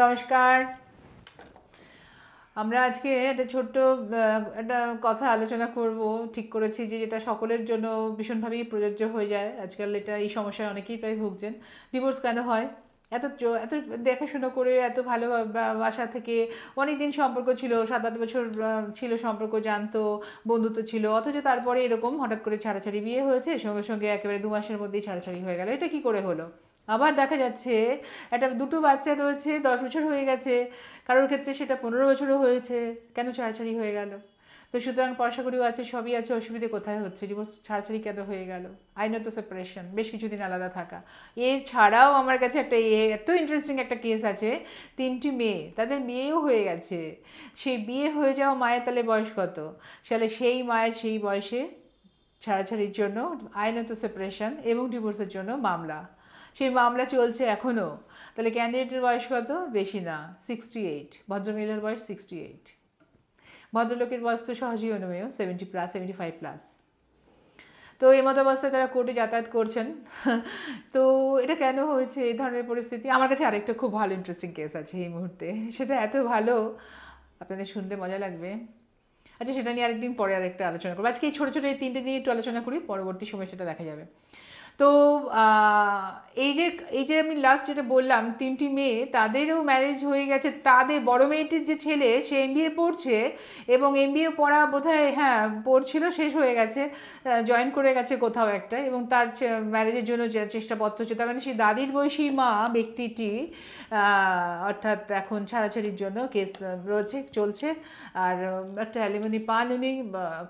নমস্কার। আমরা আজকে একটা ছোট্ট একটা কথা আলোচনা করব। ঠিক করেছি যে যেটা সকলের জন্য ভীষণভাবেই প্রযোজ্য হয়ে যায়। আজকাল এটা, এই সমস্যায় অনেকেই প্রায় ভুগছেন। ডিভোর্স কেন হয়? এত এত দেখাশোনা করে, এত ভালো বাসা থেকে অনেক দিন সম্পর্ক ছিল সাত আট বছর ছিল সম্পর্ক জানতো, বন্ধুত্ব ছিল। অথচ তারপরে এরকম হঠাৎ করে ছাড়াছাড়ি বিয়ে হয়েছে, সঙ্গে সঙ্গে একেবারে দু মাসের মধ্যেই ছাড়াছাড়ি হয়ে গেল। এটা কি করে হলো? আবার দেখা যাচ্ছে একটা দুটো বাচ্চা রয়েছে, দশ বছর হয়ে গেছে, কারোর ক্ষেত্রে সেটা পনেরো বছরও হয়েছে, কেন ছাড়াছাড়ি হয়ে গেল? তো সুতরাং পয়সা করিও আছে, সবই আছে, অসুবিধে কোথায় হচ্ছে? ডিভোর্স ছাড়াছাড়ি কেন হয়ে গেল? আইনত সেপারেশন বেশ কিছুদিন আলাদা থাকা। এর ছাড়াও আমার কাছে একটা এ- এত ইন্টারেস্টিং একটা কেস আছে, তিনটি মেয়ে, তাদের বিয়েও হয়ে গেছে। সেই বিয়ে হয়ে যাওয়া মায়ের তাহলে বয়স কত? তাহলে সেই মায়ের সেই বয়সে ছাড়াছাড়ির জন্য আইনত সেপারেশন এবং ডিভোর্সের জন্য মামলা। সেই মামলা চলছে এখনও তাহলে ক্যান্ডিডেটের বয়স কত? বেশি না সিক্সটি এইট ভদ্রমহিলার বয়স সিক্সটি এইট ভদ্রলোকের বয়স তো সহজেই অনুমেয় seventy plus seventy five plus তো এই মতো অবস্থায় তারা কোর্টে যাতায়াত করছেন। তো এটা কেন হয়েছে এই ধরনের পরিস্থিতি? আমার কাছে আরেকটা খুব ভালো ইন্টারেস্টিং কেস আছে এই মুহূর্তে। সেটা এত ভালো, আপনাদের শুনতে মজা লাগবে। আচ্ছা সেটা নিয়ে আরেকদিন পরে আরেকটা আলোচনা করব। আজকে এই ছোটো ছোটো এই তিনটে নিয়ে একটু আলোচনা করি, পরবর্তী সময় সেটা দেখা যাবে। তো এই যে এই যে আমি লাস্ট যেটা বললাম, তিনটি মেয়ে, তাদেরও ম্যারেজ হয়ে গেছে। তাদের, বড় মেয়েটির যে ছেলে, সে এমবিএ পড়ছে এবং এমবিএ পড়া বোধহয় হ্যাঁ পড়ছিল, শেষ হয়ে গেছে জয়েন করে গেছে কোথাও একটা এবং তার ম্যারেজের জন্য যে চেষ্টাপত্র হচ্ছে তার মানে সেই দাদির বয়সী মা ব্যক্তিটি অর্থাৎ এখন ছাড়াছাড়ির জন্য কেস রয়েছে, চলছে। আর একটা অ্যালিমনি পান উনি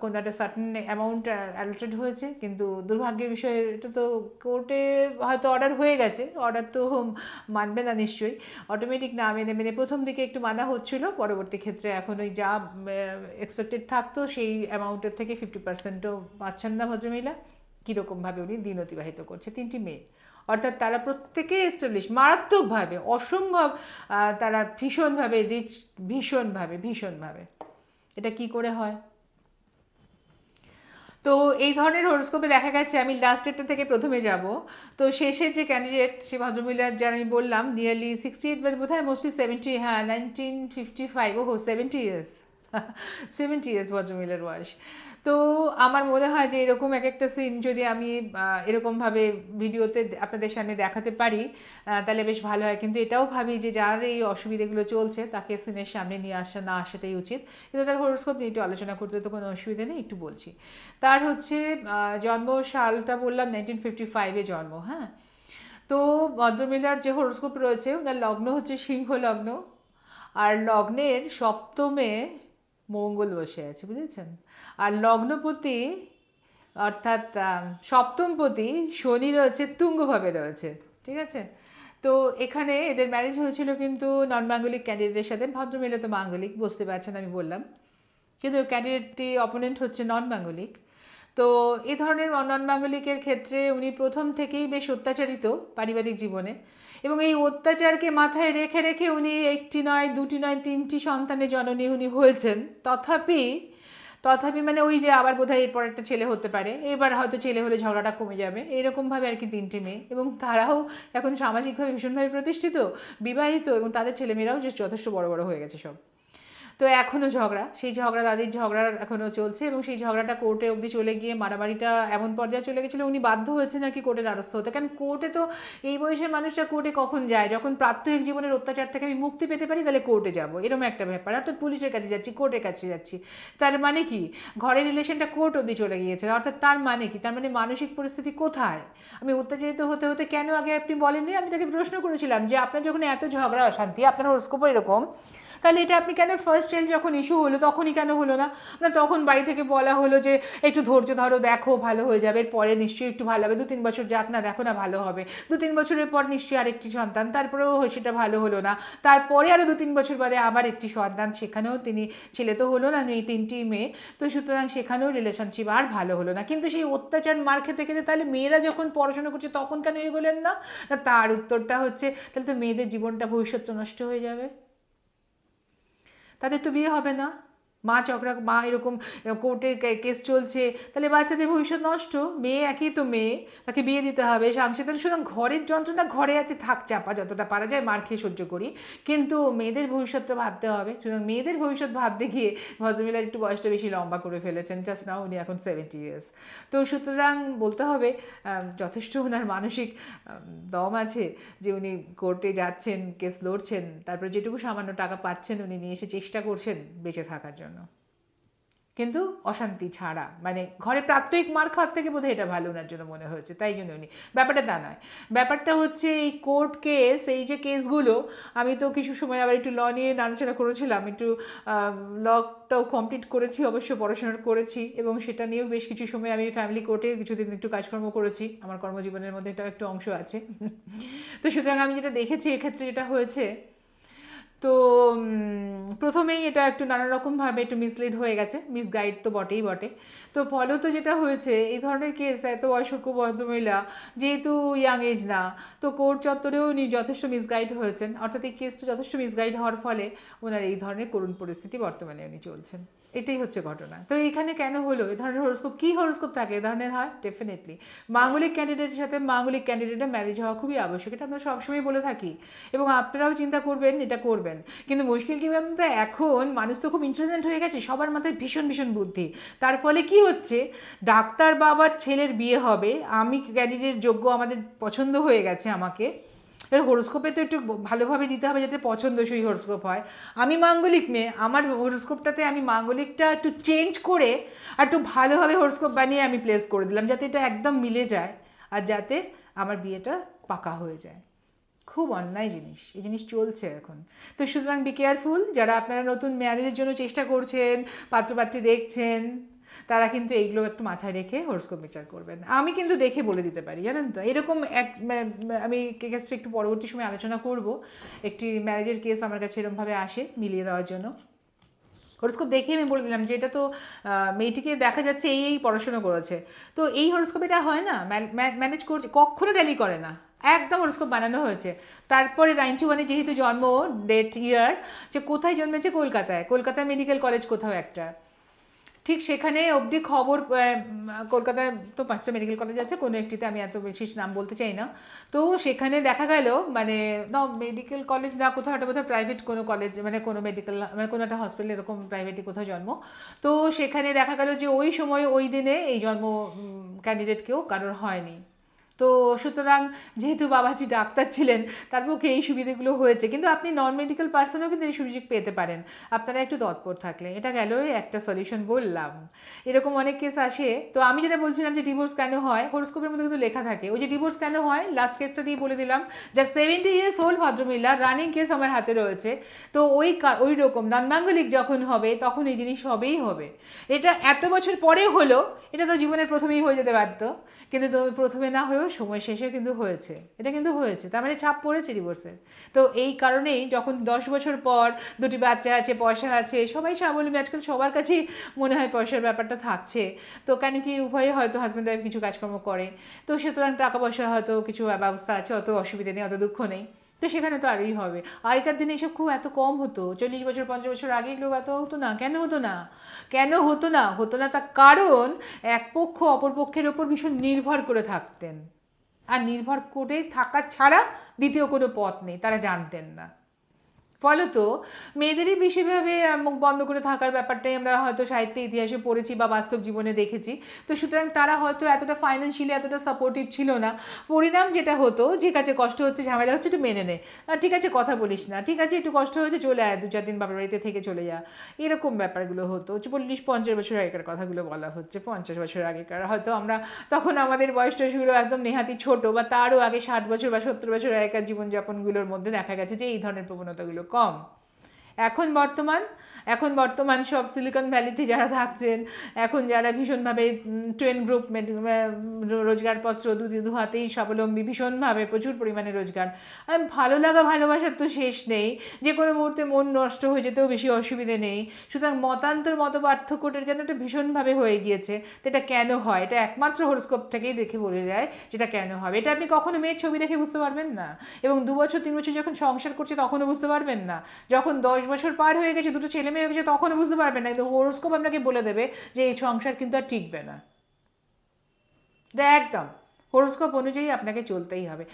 কোনো একটা সার্টেন অ্যামাউন্ট অ্যালোটেড হয়েছে, কিন্তু দুর্ভাগ্যের বিষয়, এটা তো কোর্টে হয়তো অর্ডার হয়ে গেছে। অর্ডার তো মানবে না নিশ্চয়ই। অটোমেটিক না মেনে মেনে প্রথম দিকে একটু মানা হচ্ছিল। পরবর্তী ক্ষেত্রে এখন ওই যা এক্সপেক্টেড থাকতো সেই অ্যামাউন্টের থেকে ফিফটি পার্সেন্টও পাচ্ছেন না ভদ্রমহিলা। কীরকমভাবে উনি দিন অতিবাহিত করছে। তিনটি মেয়ে। অর্থাৎ তারা প্রত্যেকে এস্টাবলিশ মারাত্মকভাবে, অসম্ভব তারা ভীষণভাবে রিচ ভীষণভাবে ভীষণভাবে। এটা কি করে হয়? তো এই ধরনের হরস্কোপে দেখা গেছে, আমি লাস্ট ডেটটা থেকে প্রথমে যাব। তো শেষের যে ক্যান্ডিডেট সে ভদ্রমহিলার যার আমি বললাম নিয়ারলি সিক্সটি এইট বোধ হয় মোস্টলি সেভেন্টি হ্যাঁ নাইনটিন ফিফটি ফাইভ ওহো সেভেন্টি ইয়ার্স সেভেন্টি ইয়ার্স ভদ্রমহিলার বয়স। তো আমার মনে হয় যে এরকম এক একটা সিন যদি আমি এরকমভাবে ভিডিওতে আপনাদের সামনে দেখাতে পারি তাহলে বেশ ভালো হয়। কিন্তু এটাও ভাবি যে যার এই অসুবিধাগুলো চলছে, তাকে সিনের সামনে নিয়ে আসা না আসাটাই উচিত। কিন্তু তার হরস্কোপ নিয়ে একটু আলোচনা করতে তো কোনো অসুবিধা নেই, একটু বলছি। তার হচ্ছে জন্ম সালটা বললাম নাইনটিন ফিফটি ফাইভে জন্ম হ্যাঁ? তো ভদ্রমিলার যে হরস্কোপ রয়েছে, ওনার লগ্ন হচ্ছে সিংহ লগ্ন আর লগ্নের সপ্তমে মঙ্গল বসে আছে, বুঝেছেন? আর লগ্নপতি, অর্থাৎ সপ্তমপতি শনি রয়েছে, তুঙ্গভাবে রয়েছে, ঠিক আছে? তো এখানে এদের ম্যারেজ হয়েছিল কিন্তু নন মাঙ্গলিক ক্যান্ডিডেটের সাথে ভদ্রমিলা তো মাঙ্গলিক বুঝতে পারছেন আমি বললাম। কিন্তু ক্যান্ডিডেটটি অপোনেন্ট হচ্ছে নন বাঙ্গলিক তো এই ধরনের নন বাঙ্গলিকের ক্ষেত্রে উনি প্রথম থেকেই বেশ অত্যাচারিত পারিবারিক জীবনে। এবং এই অত্যাচারকে মাথায় রেখে রেখে উনি একটি নয়, দুটি নয়, তিনটি সন্তানের জননী উনি হয়েছেন। তথাপি তথাপি মানে ওই যে আবার বোধহয় এরপর একটা ছেলে হতে পারে, এবার হয়তো ছেলে হলে ঝগড়াটা কমে যাবে, এরকমভাবে আর কি তিনটি মেয়ে। এবং তারাও এখন সামাজিকভাবে ভীষণভাবে প্রতিষ্ঠিত, বিবাহিত, এবং তাদের ছেলেমেয়েরাও যে যথেষ্ট বড় বড় হয়ে গেছে সব। তো এখনও ঝগড়া। সেই ঝগড়া দাদির ঝগড়া এখনও চলছে এবং সেই ঝগড়াটা কোর্টে অবধি চলে গিয়ে মারামারিটা এমন পর্যায়ে চলে গেছিল, উনি বাধ্য হয়েছেন আর কি কোর্টের দ্বারস্থ হতে। কারণ কোর্টে তো এই বয়সের মানুষরা কোর্টে কখন যায়? যখন প্রাত্যহিক জীবনের অত্যাচার থেকে আমি মুক্তি পেতে পারি, তাহলে কোর্টে যাব। এরকম একটা ব্যাপার। অর্থাৎ পুলিশের কাছে যাচ্ছি, কোর্টের কাছে যাচ্ছি। তার মানে কি? ঘরের রিলেশনটা কোর্ট অবধি চলে গিয়েছে। অর্থাৎ তার মানে কি? তার মানে মানসিক পরিস্থিতি কোথায়? আমি অত্যাচারিত হতে হতে কেন আগে আপনি বলেননি? আমি তাকে প্রশ্ন করেছিলাম যে আপনার যখন এত ঝগড়া অশান্তি আপনার হরস্কোপও এরকম। তাহলে এটা আপনি কেন ফার্স্ট চাইল্ড যখন ইস্যু হলো, তখনই কেন হলো না? না, তখন বাড়ি থেকে বলা হলো যে, একটু ধৈর্য ধরো, দেখো, ভালো হয়ে যাবে। পরে নিশ্চয়ই একটু ভালো হবে। দু তিন বছর যাক না, দেখো না, ভালো হবে। দু তিন বছরের পর নিশ্চয়ই আরেকটি সন্তান, তারপরেও সেটা ভালো হলো না। তারপরে আরও দু তিন বছর বাদে আবার একটি সন্তান, সেখানেও তিনি ছেলে তো হলো না এই তিনটি মেয়ে। তো সুতরাং সেখানেও রিলেশনশিপ আর ভালো হলো না। কিন্তু সেই অত্যাচার মার খেতে খেতে তাহলে মেয়েরা যখন পড়াশোনা করছে, তখন কেন এগোলেন না? তার উত্তরটা হচ্ছে, তাহলে তো মেয়েদের জীবনটা ভবিষ্যৎ নষ্ট হয়ে যাবে। তাদের তো বিয়ে হবে না। মা চক্রা মা এরকম কোর্টে কেস চলছে, তাহলে বাচ্চাদের ভবিষ্যৎ নষ্ট। মেয়ে একই তো মেয়ে, তাকে বিয়ে দিতে হবে, সাংসারিক সুতরাং ঘরের যন্ত্রণা ঘরে আছে, থাক, চাপা, যতটা পারা যায় মার খেয়ে সহ্য করি। কিন্তু মেয়েদের ভবিষ্যৎটা ভাবতে হবে, সুতরাং মেয়েদের ভবিষ্যৎ ভাবতে গিয়ে ভদ্রমহিলার একটু বয়সটা বেশি লম্বা করে ফেলেছেন জাস্ট নাও উনি এখন সেভেন্টি ইয়ার্স তো সুতরাং বলতে হবে যথেষ্ট ওনার মানসিক দম আছে যে উনি কোর্টে যাচ্ছেন, কেস লড়ছেন, তারপরে যেটুকু সামান্য টাকা পাচ্ছেন, উনি নিয়ে এসে চেষ্টা করছেন বেঁচে থাকার জন্য। কিন্তু অশান্তি ছাড়া মানে ঘরে প্রাত্যহিক মার খাওয়ার থেকে বোধহয় এটা ভালো ওনার জন্য মনে হয়েছে, তাই জন্য উনি। ব্যাপারটা তা নয়। ব্যাপারটা হচ্ছে এই কোর্ট কেস এই যে কেসগুলো আমি তো কিছু সময় আবার একটু ল নিয়ে নাড়াচাড়া করেছিলাম, একটু লটাও কমপ্লিট করেছি, অবশ্য পড়াশোনা করেছি, এবং সেটা নিয়েও বেশ কিছু সময় আমি ফ্যামিলি কোর্টে কিছুদিন একটু কাজকর্ম করেছি, আমার কর্মজীবনের মধ্যে এটাও একটু অংশ আছে। তো সুতরাং আমি যেটা দেখেছি, এক্ষেত্রে যেটা হয়েছে তো প্রথমেই এটা একটু নানা রকমভাবে একটু মিসলিড হয়ে গেছে। মিসগাইড তো বটেই বটে। তো ফলত যেটা হয়েছে, এই ধরনের কেস এত বয়স্ক ভদ্রমহিলা, যেহেতু ইয়াং এজ না, তো কোর্ট চত্বরেও উনি যথেষ্ট মিসগাইড হয়েছেন। অর্থাৎ এই কেসটা যথেষ্ট মিসগাইড হওয়ার ফলে ওনার এই ধরনের করুণ পরিস্থিতি বর্তমানে উনি চলছেন। এটাই হচ্ছে ঘটনা। তো এখানে কেন হলো? এই ধরনের হরস্কোপ কী হরস্কোপ থাকে? এই ধরনের হয়? ডেফিনেটলি মাঙ্গলিক ক্যান্ডিডেটের সাথে মাঙ্গলিক ক্যান্ডিডেটের ম্যারেজ হওয়া খুবই আবশ্যক, এটা আমরা সবসময় বলে থাকি। এবং আপনারাও চিন্তা করবেন, এটা করবেন। কিন্তু মুশকিল কী ব্যাপার তো, এখন মানুষ তো খুব ইন্টেলিজেন্ট হয়ে গেছে, সবার মাথায় ভীষণ ভীষণ বুদ্ধি। তার ফলে কি হচ্ছে, ডাক্তার বাবার ছেলের বিয়ে হবে, আমি ক্যান্ডিডেট যোগ্য আমাদের পছন্দ হয়ে গেছে আমাকে। এবার হরোস্কোপে তো একটু ভালোভাবে দিতে হবে যাতে পছন্দসই হরোস্কোপ হয়। আমি মাঙ্গলিক মেয়ে, আমার হরোস্কোপটাতে আমি মাঙ্গলিকটা একটু চেঞ্জ করে, আর একটু ভালোভাবে হরোস্কোপ বানিয়ে আমি প্লেস করে দিলাম, যাতে এটা একদম মিলে যায়, আর যাতে আমার বিয়েটা পাকা হয়ে যায়। খুব অন্যায় জিনিস, এই জিনিস চলছে এখন। তো সুতরাং বি কেয়ারফুল যারা আপনারা নতুন ম্যারেজের জন্য চেষ্টা করছেন, পাত্রপাত্রী দেখছেন, তারা কিন্তু এইগুলো একটু মাথায় রেখে হরস্কোপ বিচার করবেন। আমি কিন্তু দেখে বলে দিতে পারি, জানেন তো? এরকম এক আমি কেসটা একটু পরবর্তী সময় আলোচনা করব। একটি ম্যারেজের কেস আমার কাছে এরকমভাবে আসে মিলিয়ে দেওয়ার জন্য। হরস্কোপ দেখে আমি বলে দিলাম যে এটা তো মেয়েটিকে দেখা যাচ্ছে এই এই পড়াশোনা করেছে। তো এই হরস্কোপ এটা হয় না? ম্যানেজ করছে, কখনো ট্যালি করে না। একদম হরস্কোপ বানানো হয়েছে। তারপরে নাইনটি ওয়ানে যেহেতু জন্ম ডেট ইয়ার যে কোথায় জন্মেছে কলকাতায়? কলকাতায় মেডিকেল কলেজ কোথাও একটা। ঠিক সেখানে অবধি খবর কলকাতায় তো পাঁচটা মেডিকেল কলেজ আছে, কোনো একটিতে আমি এত বেশি নাম বলতে চাই না। তো সেখানে দেখা গেল মানে না মেডিকেল কলেজ না, কোথাও একটা বোধহয় প্রাইভেট কোনো কলেজ মানে কোনো মেডিকেল মানে কোনো একটা হসপিটাল এরকম প্রাইভেটে কোথাও জন্ম। তো সেখানে দেখা গেল যে ওই সময়, ওই দিনে এই জন্ম ক্যান্ডিডেট কেউ কারোর হয়নি। তো সুতরাং যেহেতু বাবাজি ডাক্তার ছিলেন, তার পক্ষে এই সুবিধাগুলো হয়েছে। কিন্তু আপনি নন মেডিকেল পার্সনও কিন্তু এই সুযোগ পেতে পারেন। আপনারা একটু তৎপর থাকলে। এটা গেল একটা সলিউশন বললাম। এরকম অনেক কেস আসে। তো আমি যেটা বলছিলাম যে ডিভোর্স কেন হয় হরস্কোপের মধ্যে কিন্তু লেখা থাকে। ওই যে ডিভোর্স কেন হয় লাস্ট কেসটা দিয়ে বলে দিলাম যার সেভেন্টি ইয়ার্স ওল্ড ভদ্রমহিলা রানিং কেস আমার হাতে রয়েছে। তো ওই ওই রকম ননমাঙ্গলিক যখন হবে, তখন এই জিনিস হবেই হবে। এটা এত বছর পরে হলো, এটা তো জীবনের প্রথমেই হয়ে যেতে পারতো কিন্তু প্রথমে না হয়েও সময় শেষে কিন্তু হয়েছে। এটা কিন্তু হয়েছে। তার মানে ছাপ পড়েছে ডিভোর্সের তো এই কারণেই যখন দশ বছর পর দুটি বাচ্চা আছে, পয়সা আছে, সবাই স্বাবলম্বী। আজকাল সবার কাছেই মনে হয় পয়সার ব্যাপারটা থাকছে। তো কেন কি উভয়ে হয়তো হাজব্যান্ড ওয়াইফ কিছু কাজকর্ম করে। তো সুতরাং টাকা পয়সা হয়তো কিছু ব্যবস্থা আছে, অত অসুবিধা নেই, অত দুঃখ নেই। তো সেখানে তো আরই হবে। আগেকার দিনে এসব খুব এত কম হতো। চল্লিশ বছর, পঞ্চাশ বছর আগে এগুলো এত হতো না। কেন হতো না? কেন হতো না? হতো না তার কারণ এক পক্ষ অপর পক্ষের ওপর ভীষণ নির্ভর করে থাকতেন। আর নির্ভর করে থাকা ছাড়া দ্বিতীয় কোনো পথ নেই তারা জানতেন না। ফলত মেয়েদেরই বেশিভাবে মুখ বন্ধ করে থাকার ব্যাপারটাই আমরা হয়তো সাহিত্য ইতিহাসে পড়েছি বা বাস্তব জীবনে দেখেছি। তো সুতরাং তারা হয়তো এতটা ফাইন্যান্সিয়ালি এতটা সাপোর্টিভ ছিল না। পরিণাম যেটা হতো, ঠিক আছে, কষ্ট হচ্ছে, ঝামেলা হচ্ছে, একটু মেনে নে। আর ঠিক আছে, কথা বলিস না। ঠিক আছে, একটু কষ্ট হয়েছে, চলে আয় দু চার দিন বাবার বাড়িতে থেকে চলে যা। এরকম ব্যাপারগুলো হতো। চল্লিশ, পঞ্চাশ বছর আগেকার কথাগুলো বলা হচ্ছে। পঞ্চাশ বছর আগেকার। হয়তো আমরা তখন আমাদের বয়স টয়সগুলো একদম নেহাতি ছোট বা তারও আগে ষাট বছর বা সত্তর বছর আগেকার জীবনযাপনগুলোর মধ্যে দেখা গেছে যে এই ধরনের প্রবণতাগুলো কম এখন বর্তমান এখন বর্তমান সব সিলিকন ভ্যালিতে যারা থাকছেন, এখন যারা ভীষণভাবে ট্রেন গ্রুপ রোজগারপত্র দু দু হাতেই স্বাবলম্বী, ভীষণভাবে প্রচুর পরিমাণে রোজগার। ভালো লাগা, ভালোবাসার তো শেষ নেই। যে কোনো মুহূর্তে মন নষ্ট হয়ে যেতেও বেশি অসুবিধে নেই। সুতরাং মতান্তর মত পার্থক্যটা যেন একটা ভীষণভাবে হয়ে গিয়েছে, তো এটা কেন হয়? এটা একমাত্র হরস্কোপ থেকেই দেখে বলে যায় যেটা কেন হবে। এটা আপনি কখনো মেয়ের ছবি দেখে বুঝতে পারবেন না। এবং দু বছর, তিন বছর যখন সংসার করছে তখনও বুঝতে পারবেন না। যখন দশ বছর পার হয়ে গেছে, দুটো ছেলে মেয়ে হয়ে গেছে, তখন বুঝতে পারবেন না কিন্তু হোরোস্কোপ আপনাকে বলে দেবে যে এই সংসার কিন্তু আর টিকবে না। একদম। হরোস্কোপ অনুযায়ী আপনাকে চলতেই হবে।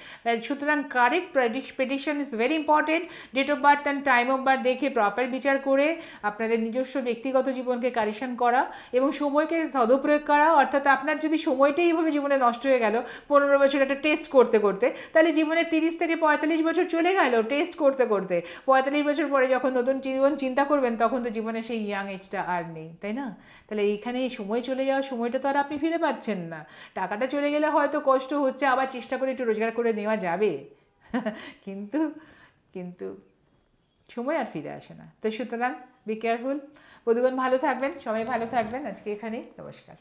সুতরাং correct prediction is very important date of birth and time of birth দেখে প্রপার বিচার করে আপনাদের নিজস্ব ব্যক্তিগত জীবনকে কারেকশন করা এবং সময়কে সদপ্রয়োগ করা। অর্থাৎ আপনার যদি সময়টাই এইভাবে জীবনে নষ্ট হয়ে গেল, পনেরো বছর একটা টেস্ট করতে করতে, তাহলে জীবনের তিরিশ থেকে পঁয়তাল্লিশ বছর চলে গেল টেস্ট করতে করতে। পঁয়তাল্লিশ বছর পরে যখন নতুন জীবন চিন্তা করবেন, তখন তো জীবনে সেই ইয়াং এজটা আর নেই, তাই না? তাহলে এইখানে এই সময় চলে যাওয়া, সময়টা তো আর আপনি ফিরে পাচ্ছেন না। টাকাটা চলে গেলে হয়তো কষ্ট হচ্ছে, আবার চেষ্টা করে একটু রোজগার করে নেওয়া যাবে। কিন্তু কিন্তু সময় আর ফিরে আসে না। তো সুতরাং বি কেয়ারফুল বধুগণ ভালো থাকবেন, সবাই ভালো থাকবেন। আজকে এখানেই, নমস্কার।